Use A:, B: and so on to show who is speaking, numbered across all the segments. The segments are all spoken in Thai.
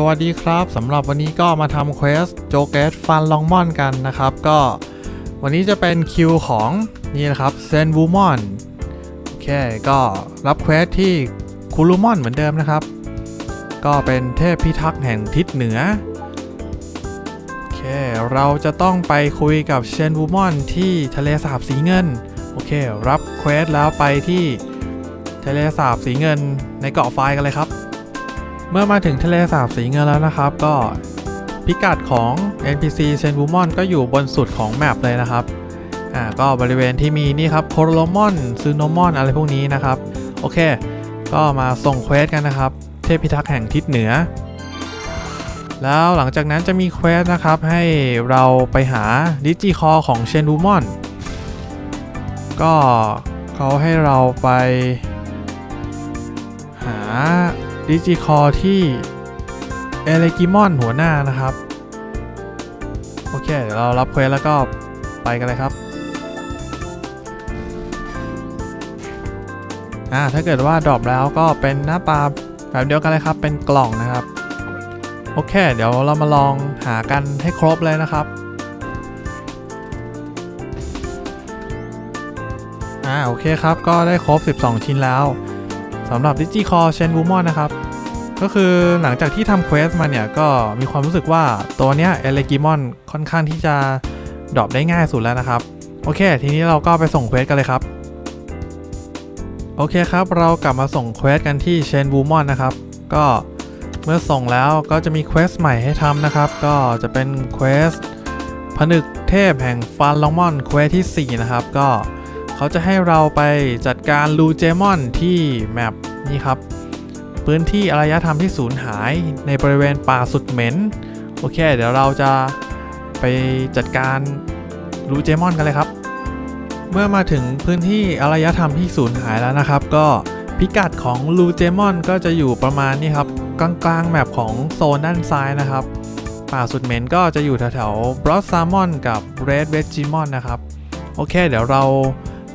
A: สวัสดีครับสำหรับวันนี้ก็มาทำเควสโจเกสฟันลองมอนกันนะครับ ก็วันนี้จะเป็นคิวของนี่นะครับเซนวูมอนโอเคก็รับเควสที่คูลูมอนเหมือนเดิมนะครับ ก็เป็นเทพพิทักษ์แห่งทิศเหนือโอเคเราจะต้องไปคุยกับเชนวูมอนที่ทะเลสาบสีเงินโอเครับเควสแล้วไปที่ทะเลสาบสีเงินในเกาะไฟกันเลยครับ เมื่อมาถึงทะเลสาบสีเงินแล้วนะครับ ก็พิกัดของ NPC เซนบูมอนก็อยู่บนสุดของแมปเลยนะครับอ่าก็บริเวณที่มีนี่ครับโคโรโลมอนซูโนมอนอะไรพวกนี้นะครับ โอเค ก็มาส่งเควสกันนะครับ เทพพิทักษ์แห่งทิศเหนือ แล้วหลังจากนั้นจะมีเควสนะครับ ให้เราไปหาดิจิคอของเชนบูมอนก็เขาให้เราไปหา ดิจิคอที่เอเลกิมอนหัวหน้านะครับ โอเคเดี๋ยวเรารับเควสแล้วก็ไปกันเลยครับอ่าถ้าเกิดว่าดรอปแล้วก็เป็นหน้าตาแบบเดียวกันเลยครับ เป็นกล่องนะครับ โอเค เดี๋ยวเรามาลองหากันให้ครบเลยนะครับอ่าโอเคครับ ก็ได้ครบ 12 ชิ้นแล้ว สำหรับ d i g i c o r Chain w o m o n นะครับ ก็คือหลังจากที่ทำเควสมาเนี่ย ก็มีความรู้สึกว่าตัวเนี้ยเอเลกิมอนค่อนข้างที่จะดรอปได้ง่ายสุดแล้วนะครับ โอเค ทีนี้เราก็ไปส่งเควสกันเลยครับ โอเคครับ เรากลับมาส่งเควสกันที่ Chain w o m o n นะครับ ก็เมื่อส่งแล้วก็จะมีเควสใหม่ให้ทำนะครับ ก็จะเป็นเควสผนึกเทพแห่งฟันลองมอนเควสที่ 4 นะครับ ก็เขาจะให้เราไปจัดการลูเจมอนที่แมปนี่ครับ พื้นที่อารยธรรมที่สูญหายในบริเวณป่าสุดเหม็น โอเค เดี๋ยวเราจะไปจัดการลูเจมอนกันเลยครับ เมื่อมาถึงพื้นที่อารยธรรมที่สูญหายแล้วนะครับ ก็พิกัดของลูเจมอนก็จะอยู่ประมาณนี้ครับกลางๆแมปของโซนด้านซ้ายนะครับ ป่าสุดเหม็นก็จะอยู่แถวๆบรอสซามอนกับเรดเวจิมอนนะครับ โอเค เดี๋ยวเรา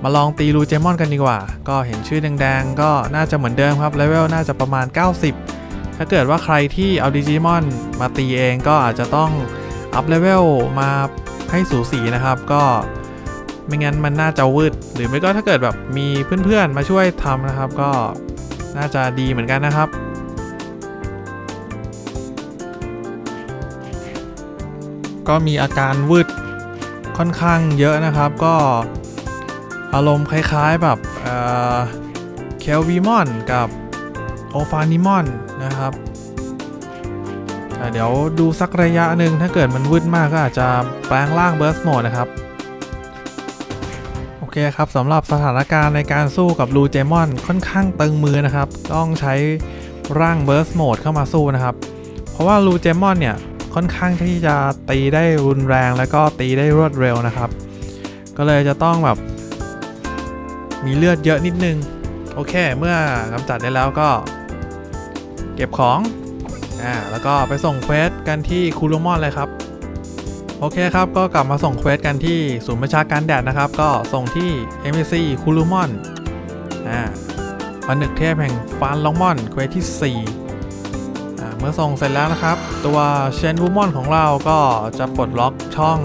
A: มาลองตีรูเจมอนกันดีกว่า ก็เห็นชื่อแดงๆ ก็น่าจะเหมือนเดิมครับเลเวลน่าจะประมาณ 90 ถ้าเกิดว่าใครที่เอาดิจิมอนมาตีเองก็อาจจะต้องอัพเลเวลมาให้สูสีนะครับ ก็ไม่งั้นมันน่าจะวืด หรือไม่ก็ถ้าเกิดแบบมีเพื่อนๆ มาช่วยทำนะครับ ก็น่าจะดีเหมือนกันนะครับก็มีอาการวืดค่อนข้างเยอะนะครับ ก็ อารมณ์คล้ายๆแบบเคลวีมอนกับโอฟานิมอนนะครับแต่เดี๋ยวดูสักระยะหนึ่งถ้าเกิดมันวืดมากก็อาจจะแปลงร่างเบิร์สโหมดนะครับ โอเคครับสำหรับสถานการณ์ในการสู้กับลูเจมอนค่อนข้างตึงมือนะครับ ต้องใช้ร่างเบิร์สโหมดเข้ามาสู้นะครับ เพราะว่าลูเจมอนเนี่ยค่อนข้างที่จะตีได้รุนแรงแล้วก็ตีได้รวดเร็วนะครับ ก็เลยจะต้องแบบ มีเลือดเยอะนิดนึง โอเค เมื่อกำจัดได้แล้วก็ เก็บของ อ่า แล้วก็ไปส่งเควสกันที่คูลูมอนเลยครับ โอเคครับ ก็กลับมาส่งเควสกันที่ศูนย์ประชาการแดดนะครับ ก็ส่งที่ MSC คูลูมอน อ่าบันนึกเทพแห่งฟานลองมอนเควสที่ 4 อ่า เมื่อส่งเสร็จแล้วนะครับ ตัวเชนวูมอนของเราก็จะปลดล็อกช่อง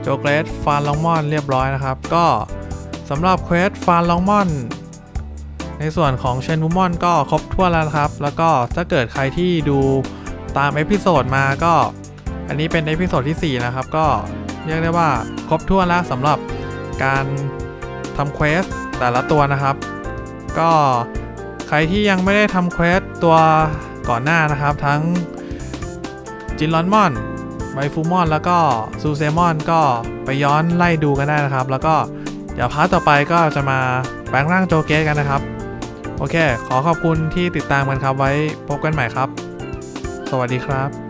A: โจเกรสฟานลองมอนเรียบร้อยนะครับ ก็ สำหรับเควสฟานลองมอน ในส่วนของเชนูมอนก็ครบถ้วนแล้วครับ แล้วก็ถ้าเกิดใครที่ดูตามเอพิโซดมาก็ อันนี้เป็นเอพิโซดที่ 4 นะครับ ก็เรียกได้ว่าครบถ้วนแล้วสำหรับการทำเควสแต่ละตัวนะครับ ก็ใครที่ยังไม่ได้ทำเควสตัวก่อนหน้านะครับ ทั้งจินลอนมอนไบฟูมอน แล้วก็ซูเซมอน ก็ไปย้อนไล่ดูกันได้นะครับ แล้วก็ เดี๋ยวพาร์ทต่อไปก็จะมาแปลงร่างโจเกสกันนะครับ โอเค ขอขอบคุณที่ติดตามกันครับไว้พบกันใหม่ครับ สวัสดีครับ